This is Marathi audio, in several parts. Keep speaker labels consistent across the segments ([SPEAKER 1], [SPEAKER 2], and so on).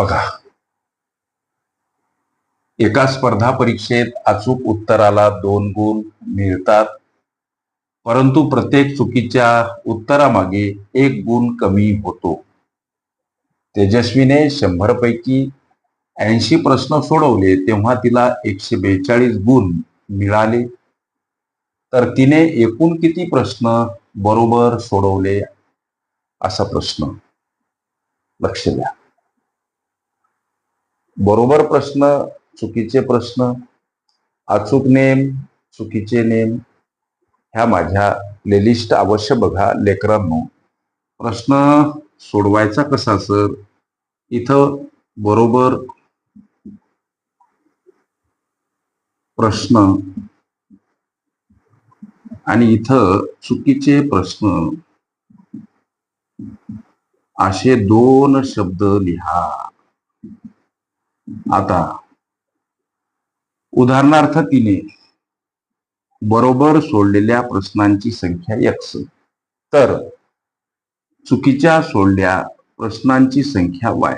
[SPEAKER 1] बघा. एका स्पर्धा परीक्षेत अचूक उत्तराला दोन गुण मिळतात. परंतु प्रत्येक चुकीच्या उत्तरामागे एक गुण कमी होतो. तेजस्वीने शंभर पैकी ऐंशी प्रश्न सोडवले तेव्हा तिला एकशे बेचाळीस गुण मिळाले. तर तिने एकूण किती प्रश्न बरोबर सोडवले? असा प्रश्न. लक्ष द्या. बरोबर प्रश्न चुकीचे प्रश्न अचूक नेम चुकीचे नेम ह्या माझ्या प्लेलिस्ट अवश्य बघा लेकरांनो. प्रश्न सोडवायचा कसा सर? इथं बरोबर प्रश्न आणि इथं चुकीचे प्रश्न. असे दोन शब्द लिहा. आता. उदाहरणार्थ तिने बरोबर सोडलेल्या प्रश्नांची संख्या एक्स तर चुकीच्या सोडल्या प्रश्नांची संख्या वाय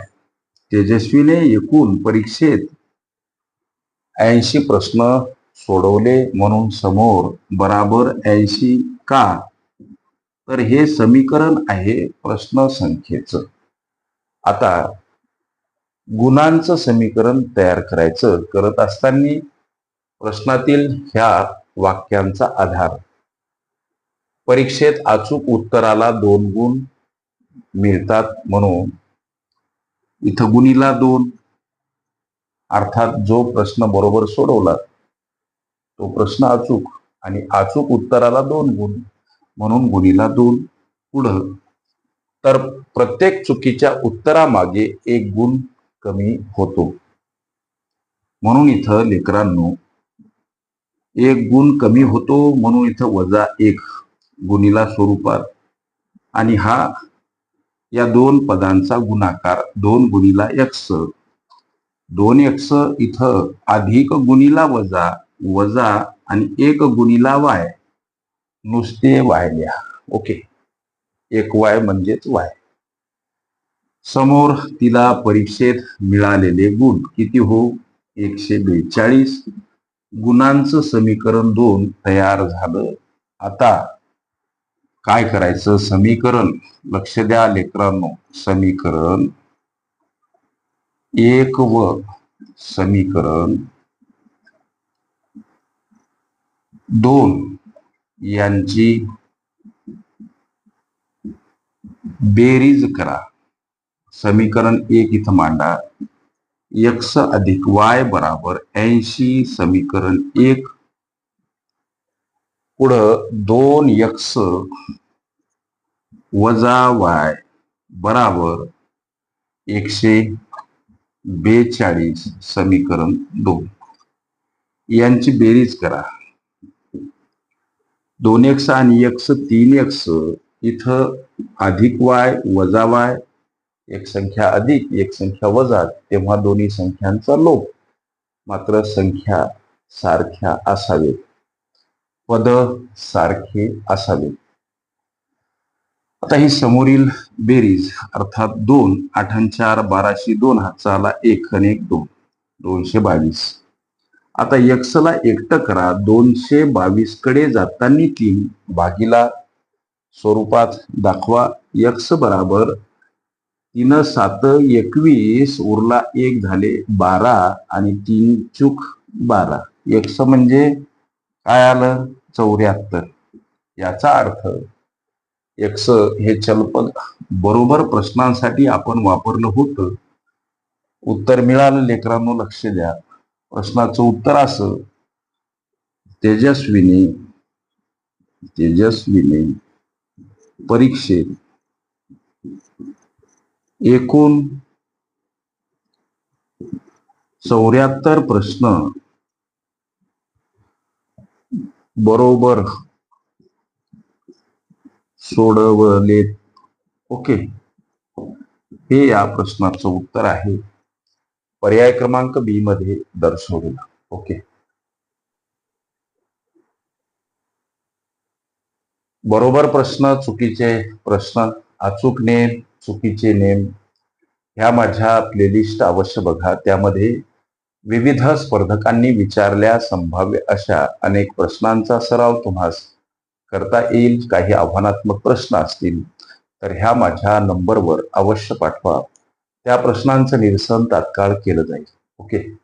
[SPEAKER 1] तेजस्वीने एकूण परीक्षेत ऐंशी प्रश्न सोडवले म्हणून समोर बराबर ऐंशी का? तर हे समीकरण आहे प्रश्न संख्येचं. आता गुणांचं समीकरण तयार करायचं. करत असताना प्रश्नातील ह्या वाक्यांचा आधार. परीक्षेत अचूक उत्तराला दोन गुण मिळतात म्हणून. इथं गुणीला दोन. अर्थात जो प्रश्न बरोबर सोडवला तो प्रश्न अचूक आणि अचूक उत्तराला दोन गुण म्हणून गुणीला दोन पुढं. तर प्रत्येक चुकीच्या उत्तरामागे एक गुण कमी होतो. म्हणून इथं लेकरांनो एक गुण कमी होतो म्हणून इथं वजा एक गुणीला स्वरूपात आणि हा या दोन पदांचा गुणाकार दोन गुणीला एक्स दोन एक्स इथं अधिक गुणीला वजा वजा आणि एक गुणीला वाय नुसते वाय लिहा. ओके. एक वाय म्हणजेच वाय समोर तिला परीक्षेत मिळालेले गुण किती हो? एकशे बेचाळीस. गुणांचं समीकरण दोन तयार झालं. आता काय करायचं? समीकरण. लक्ष द्या लेकरांनो. समीकरण एक व समीकरण दोन यांची बेरीज करा. समीकरण एक इथं मांडा. एक्स अधिक वाय बराबर ऐंशी समीकरण एक. पुढं दोन यक्स वजा वाय बराबर एकशे बेचाळीस समीकरण दोन. यांची बेरीज करा. दोन एक्स आणि यक्स तीन एक्स इथं अधिक वाय वजा वाय एक संख्या अधिक एक संख्या वजा तेव्हा दोन्ही संख्यांचा लोप. मात्र संख्या सारख्या असावेत. पद सारखे असावेत. आता ही समोरील बेरीज अर्थात दोन आठांचार बाराशे दोन हाताला एक आणि एक दोन दोनशे बावीस. आता यक्षला एकटं करा दोनशे बावीसकडे जाताना तीन भागीला स्वरूपात दाखवा यक्स बराबर तीन सात एकवीस उरला एक झाले बारा आणि तीन चूक बारा. एकस म्हणजे काय आलं? चौऱ्याहत्तर. याचा अर्थ एकस हे चलपद बरोबर प्रश्नांसाठी आपण वापरलं होतं. उत्तर मिळालं लेकरांनो लक्ष द्या. प्रश्नाचं उत्तर असं. तेजस्वीने तेजस्वीने परीक्षेत एकूण चौऱ्याहत्तर प्रश्न बरोबर सोडवलेत. ओके. हे या प्रश्नाचं उत्तर आहे. पर्याय क्रमांक बी मध्ये दर्शवलेला. ओके. बरोबर प्रश्न चुकीचे प्रश्न अचूक नेम चुकीचे नेम ह्या माझ्या प्लेलिस्ट अवश्य बघा. त्यामध्ये विविध स्पर्धकांनी विचारल्या संभाव्य अशा अनेक प्रश्नांचा सराव तुम्हास करता येईल. काही आव्हानात्मक प्रश्न असतील तर ह्या माझ्या नंबरवर अवश्य पाठवा. त्या प्रश्नांचं निरसन तात्काळ केलं जाईल. ओके?